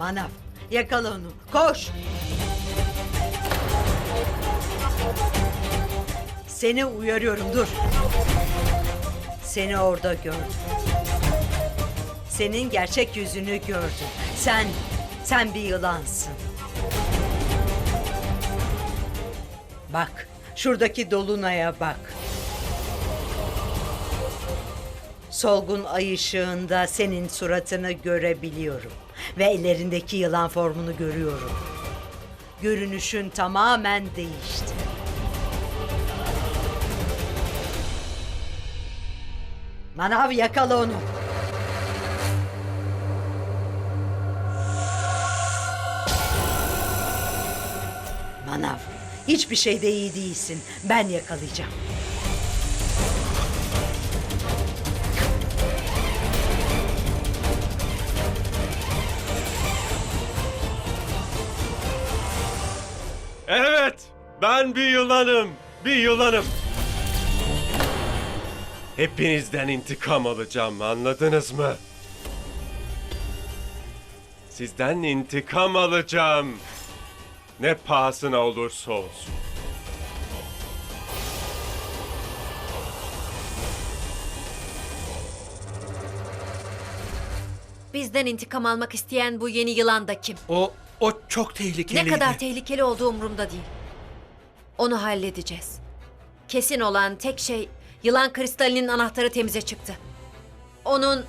Manav yakala onu. Koş. Seni uyarıyorum dur. Seni orada gördüm. Senin gerçek yüzünü gördüm. Sen, sen bir yılansın. Bak, şuradaki dolunaya bak. Solgun ay ışığında senin suratını görebiliyorum. Ve ellerindeki yılan formunu görüyorum. Görünüşün tamamen değişti. Manav yakala onu. Manav, hiçbir şeyde iyi değilsin. Ben yakalayacağım. Evet, ben bir yılanım, bir yılanım. Hepinizden intikam alacağım, anladınız mı? Sizden intikam alacağım. Ne pahasına olursa olsun. Bizden intikam almak isteyen bu yeni yılan da kim? O o çok tehlikeliydi. Ne kadar tehlikeli olduğu umurumda değil. Onu halledeceğiz. Kesin olan tek şey yılan kristalinin anahtarı temize çıktı. Onun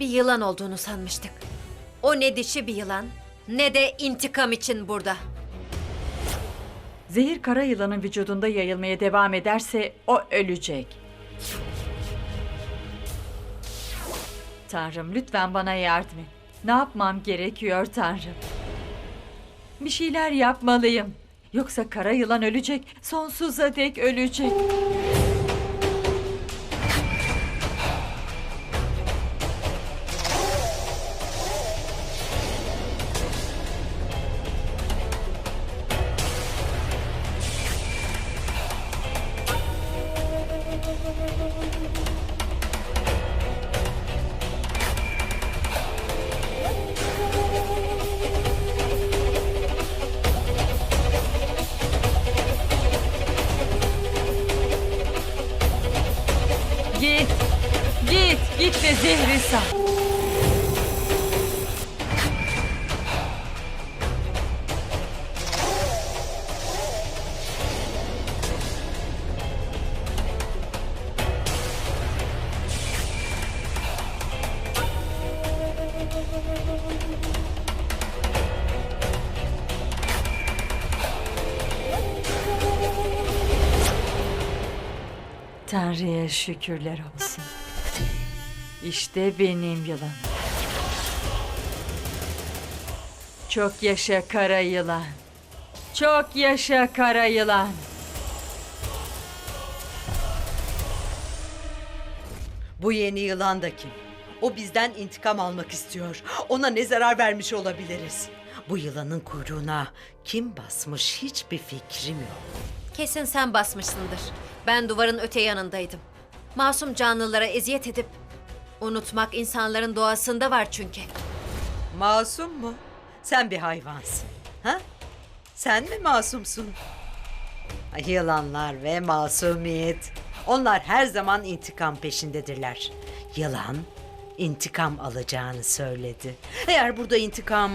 bir yılan olduğunu sanmıştık. O ne dişi bir yılan ne de intikam için burada. Zehir kara yılanın vücudunda yayılmaya devam ederse o ölecek. Tanrım lütfen bana yardım et. Ne yapmam gerekiyor Tanrım? Bir şeyler yapmalıyım. Yoksa kara yılan ölecek, sonsuza dek ölecek. Git ve zehri sal. Tanrı'ya şükürler olsun. İşte benim yılan. Çok yaşa kara yılan. Çok yaşa kara yılan. Bu yeni yılan da kim? O bizden intikam almak istiyor. Ona ne zarar vermiş olabiliriz? Bu yılanın kuyruğuna kim basmış hiçbir fikrim yok. Kesin sen basmışsındır. Ben duvarın öte yanındaydım. Masum canlılara eziyet edip unutmak insanların doğasında var çünkü. Masum mu? Sen bir hayvansın. Ha? Sen mi masumsun? Yılanlar ve masumiyet. Onlar her zaman intikam peşindedirler. Yılan intikam alacağını söyledi. Eğer burada intikam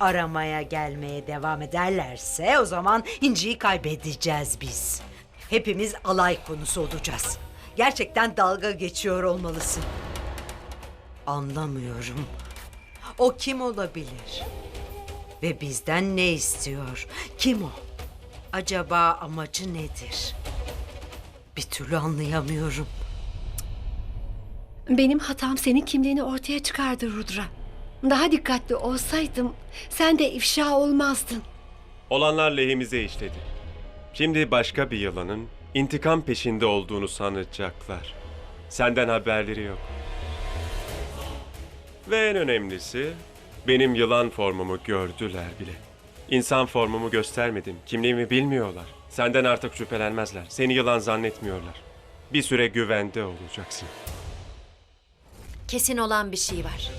aramaya gelmeye devam ederlerse o zaman inciyi kaybedeceğiz biz. Hepimiz alay konusu olacağız. Gerçekten dalga geçiyor olmalısın. Anlamıyorum. O kim olabilir? Ve bizden ne istiyor? Kim o? Acaba amacı nedir? Bir türlü anlayamıyorum. Benim hatam senin kimliğini ortaya çıkardı Rudra. Daha dikkatli olsaydım sen de ifşa olmazdın. Olanlar lehimize işledi. Şimdi başka bir yılanın intikam peşinde olduğunu sanacaklar. Senden haberleri yok. Ve en önemlisi benim yılan formumu gördüler bile. İnsan formumu göstermedim. Kimliğimi bilmiyorlar. Senden artık şüphelenmezler. Seni yılan zannetmiyorlar. Bir süre güvende olacaksın. Kesin olan bir şey var.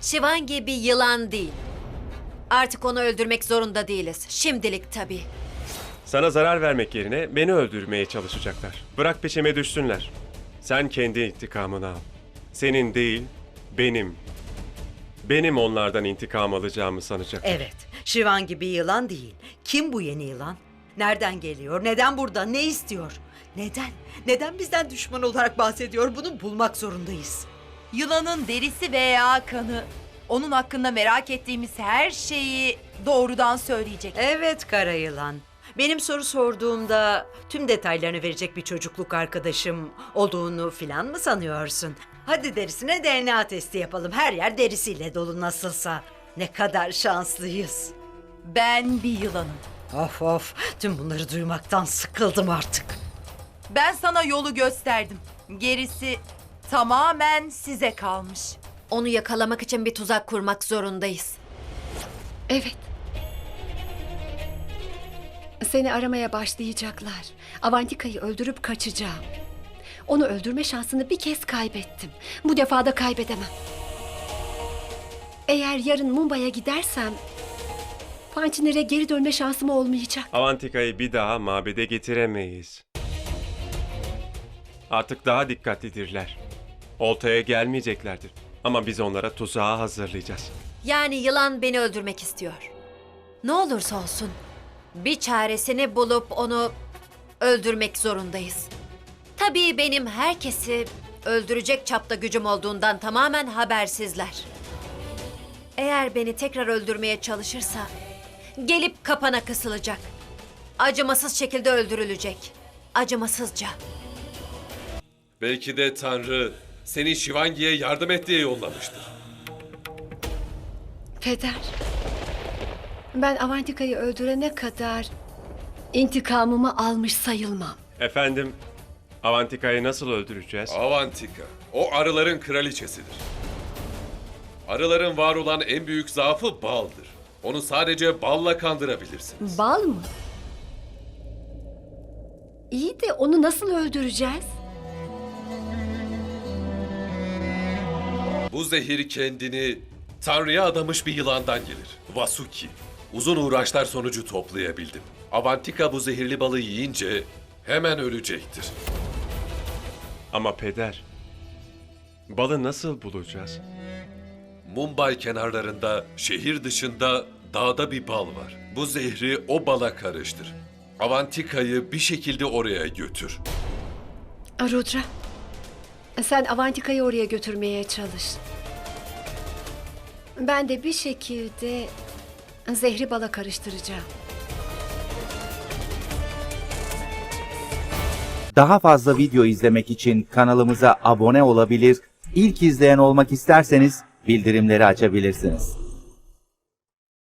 Şivangi bir yılan değil. Artık onu öldürmek zorunda değiliz. Şimdilik tabii. Sana zarar vermek yerine beni öldürmeye çalışacaklar. Bırak peşime düşsünler. Sen kendi intikamını al. Senin değil, benim. Benim onlardan intikam alacağımı sanacaklar. Evet, Şivan gibi yılan değil. Kim bu yeni yılan? Nereden geliyor? Neden burada? Ne istiyor? Neden? Neden bizden düşman olarak bahsediyor? Bunu bulmak zorundayız. Yılanın derisi veya kanı. Onun hakkında merak ettiğimiz her şeyi doğrudan söyleyecek. Evet kara yılan. Benim soru sorduğumda tüm detaylarını verecek bir çocukluk arkadaşım olduğunu filan mı sanıyorsun? Hadi derisine DNA testi yapalım. Her yer derisiyle dolu nasılsa. Ne kadar şanslıyız. Ben bir yılanım. Of of, tüm bunları duymaktan sıkıldım artık. Ben sana yolu gösterdim. Gerisi tamamen size kalmış. Onu yakalamak için bir tuzak kurmak zorundayız. Evet. Seni aramaya başlayacaklar. Avantika'yı öldürüp kaçacağım. Onu öldürme şansını bir kez kaybettim. Bu defa da kaybedemem. Eğer yarın Mumbai'ye gidersem... Pançiner'e geri dönme şansım olmayacak. Avantika'yı bir daha mabede getiremeyiz. Artık daha dikkatlidirler. Oltaya gelmeyeceklerdir. Ama biz onlara tuzağı hazırlayacağız. Yani yılan beni öldürmek istiyor. Ne olursa olsun bir çaresini bulup onu öldürmek zorundayız. Tabii benim herkesi öldürecek çapta gücüm olduğundan tamamen habersizler. Eğer beni tekrar öldürmeye çalışırsa gelip kapana kısılacak. Acımasız şekilde öldürülecek. Acımasızca. Belki de Tanrı seni Şivangi'ye yardım et diye yollamıştır. Peder. Ben Avantika'yı öldürene kadar intikamımı almış sayılmam. Efendim, Avantika'yı nasıl öldüreceğiz? Avantika, o arıların kraliçesidir. Arıların var olan en büyük zaafı baldır. Onu sadece balla kandırabilirsiniz. Bal mı? İyi de onu nasıl öldüreceğiz? Bu zehir kendini Tanrı'ya adamış bir yılandan gelir. Vasuki. Uzun uğraşlar sonucu toplayabildim. Avantika bu zehirli balı yiyince hemen ölecektir. Ama peder, balı nasıl bulacağız? Mumbai kenarlarında, şehir dışında dağda bir bal var. Bu zehri o bala karıştır. Avantika'yı bir şekilde oraya götür. Rudra. Sen Avantika'yı oraya götürmeye çalış. Ben de bir şekilde zehri bala karıştıracağım. Daha fazla video izlemek için kanalımıza abone olabilir, ilk izleyen olmak isterseniz bildirimleri açabilirsiniz.